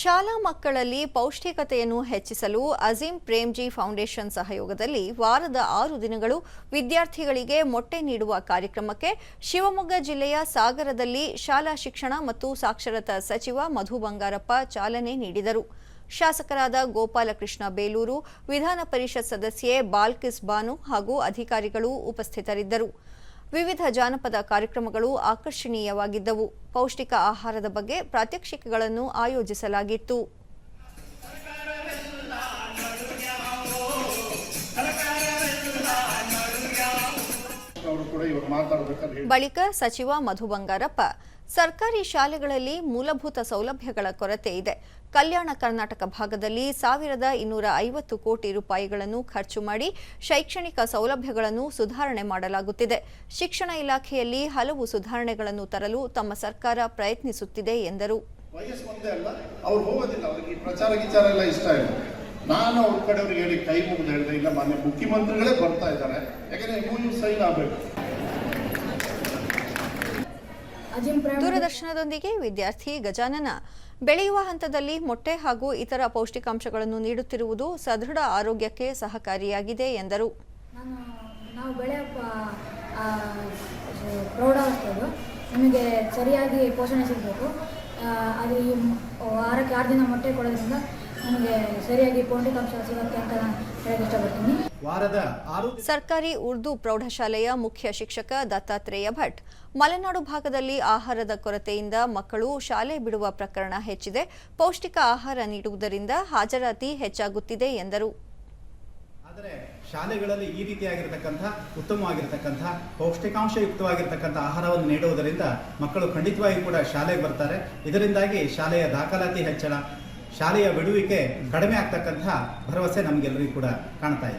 ಶಾಲಾ ಮಕ್ಕಳಲ್ಲಿ ಪೌಷ್ಟಿಕತೆಯನ್ನು ಹೆಚ್ಚಿಸಲು ಅಜೀಂ ಪ್ರೇಮ್ಜಿ ಫೌಂಡೇಶನ್ ಸಹಯೋಗದಲ್ಲಿ ವಾರದ ಆರು ದಿನಗಳು ವಿದ್ಯಾರ್ಥಿಗಳಿಗೆ ಮೊಟ್ಟೆ ನೀಡುವ ಕಾರ್ಯಕ್ರಮಕ್ಕೆ ಶಿವಮೊಗ್ಗ ಜಿಲ್ಲೆಯ ಸಾಗರದಲ್ಲಿ ಶಾಲಾ ಶಿಕ್ಷಣ ಮತ್ತು ಸಾಕ್ಷರತಾ ಸಚಿವ ಮಧು ಬಂಗಾರಪ್ಪ ಚಾಲನೆ ನೀಡಿದರು. ಶಾಸಕರಾದ ಗೋಪಾಲಕೃಷ್ಣ ಬೇಲೂರು, ವಿಧಾನ ಪರಿಷತ್ ಸದಸ್ಯೆ ಬಾಲ್ಕಿಸ್ ಬಾನು ಹಾಗೂ ಅಧಿಕಾರಿಗಳು ಉಪಸ್ಥಿತರಿದ್ದರು. ವಿವಿಧ ಜಾನಪದ ಕಾರ್ಯಕ್ರಮಗಳು ಆಕರ್ಷಣೀಯವಾಗಿದ್ದವು. ಪೌಷ್ಟಿಕ ಆಹಾರದ ಬಗ್ಗೆ ಪ್ರಾತ್ಯಕ್ಷಿಕೆಗಳನ್ನು ಆಯೋಜಿಸಲಾಗಿತ್ತು. ಬಳಿಕ ಸಚಿವ ಮಧು ಬಂಗಾರಪ್ಪ ಸರ್ಕಾರಿ ಶಾಲೆಗಳಲ್ಲಿ ಮೂಲಭೂತ ಸೌಲಭ್ಯಗಳ ಕೊರತೆ ಇದೆ. ಕಲ್ಯಾಣ ಕರ್ನಾಟಕ ಭಾಗದಲ್ಲಿ ಸಾವಿರದ ಇನ್ನೂರ ಐವತ್ತು ಕೋಟಿ ರೂಪಾಯಿಗಳನ್ನು ಖರ್ಚು ಮಾಡಿ ಶೈಕ್ಷಣಿಕ ಸೌಲಭ್ಯಗಳನ್ನು ಸುಧಾರಣೆ ಮಾಡಲಾಗುತ್ತಿದೆ. ಶಿಕ್ಷಣ ಇಲಾಖೆಯಲ್ಲಿ ಹಲವು ಸುಧಾರಣೆಗಳನ್ನು ತರಲು ತಮ್ಮ ಸರ್ಕಾರ ಪ್ರಯತ್ನಿಸುತ್ತಿದೆ ಎಂದರು. ನಾನು ಅವ್ರ ಹೇಳಿ ಕೈ ಮುಗಿದು ಇಲ್ಲ ಮಾನ್ಯ ಮುಖ್ಯಮಂತ್ರಿಗಳೇ ಬರ್ತಾ ಇದ್ದಾರೆ. ಯಾಕಂದ್ರೆ ಸೈನ್ ಆಗಬೇಕು ಅಜಿಂ ಪ್ರೇಮ್ ದೂರದರ್ಶನದೊಂದಿಗೆ ವಿದ್ಯಾರ್ಥಿ ಗಜಾನನ. ಬೆಳೆಯುವ ಹಂತದಲ್ಲಿ ಮೊಟ್ಟೆ ಹಾಗೂ ಇತರ ಪೌಷ್ಟಿಕಾಂಶಗಳನ್ನು ನೀಡುತ್ತಿರುವುದು ಸದೃಢ ಆರೋಗ್ಯಕ್ಕೆ ಸಹಕಾರಿಯಾಗಿದೆ ಎಂದರು. ನಾವು ಬೆಳೆಯೋ ನಿಮಗೆ ಸರಿಯಾಗಿ ಪೋಷಣೆ ಸಿಗಬೇಕು. ಅದು ಈ ವಾರಕ್ಕೆ ಆರು ದಿನ ಮೊಟ್ಟೆ ಕೊಡೋದ್ರಿಂದ ನಮಗೆ ಸರಿಯಾಗಿ ಪೌಷ್ಟಿಕಾಂಶ ಸಿಗುತ್ತೆ ಅಂತ ನಾನು ಹೇಳಕ್ಕೆ ಇಷ್ಟಪಡ್ತೀನಿ. ಸರ್ಕಾರಿ ಉರ್ದು ಪ್ರೌಢಶಾಲೆಯ ಮುಖ್ಯ ಶಿಕ್ಷಕ ದತ್ತಾತ್ರೇಯ ಭಟ್ ಮಲೆನಾಡು ಭಾಗದಲ್ಲಿ ಆಹಾರದ ಕೊರತೆಯಿಂದ ಮಕ್ಕಳು ಶಾಲೆ ಬಿಡುವ ಪ್ರಕರಣ ಹೆಚ್ಚಿದೆ ಪೌಷ್ಟಿಕ ಆಹಾರ ನೀಡುವುದರಿಂದ ಹಾಜರಾತಿ ಹೆಚ್ಚಾಗುತ್ತಿದೆ ಎಂದರು. ಆದರೆ ಶಾಲೆಗಳಲ್ಲಿ ಈ ರೀತಿಯಾಗಿರ್ತಕ್ಕಂಥ ಉತ್ತಮವಾಗಿರ್ತಕ್ಕಂಥ ಪೌಷ್ಟಿಕಾಂಶಯುಕ್ತವಾಗಿರ್ತಕ್ಕಂಥ ಆಹಾರವನ್ನು ನೀಡುವುದರಿಂದ ಮಕ್ಕಳು ಖಂಡಿತವಾಗಿ ಕೂಡ ಶಾಲೆಗೆ ಬರ್ತಾರೆ. ಇದರಿಂದಾಗಿ ಶಾಲೆಯ ದಾಖಲಾತಿ ಹೆಚ್ಚಳ ಶಾಲೆಯ ಬಿಡುವಿಕೆ ಕಡಿಮೆ ಆಗ್ತಕ್ಕಂಥ ಭರವಸೆ ನಮಗೆಲ್ಲರಿಗೂ ಕೂಡ ಕಾಣ್ತಾ ಇದೆ.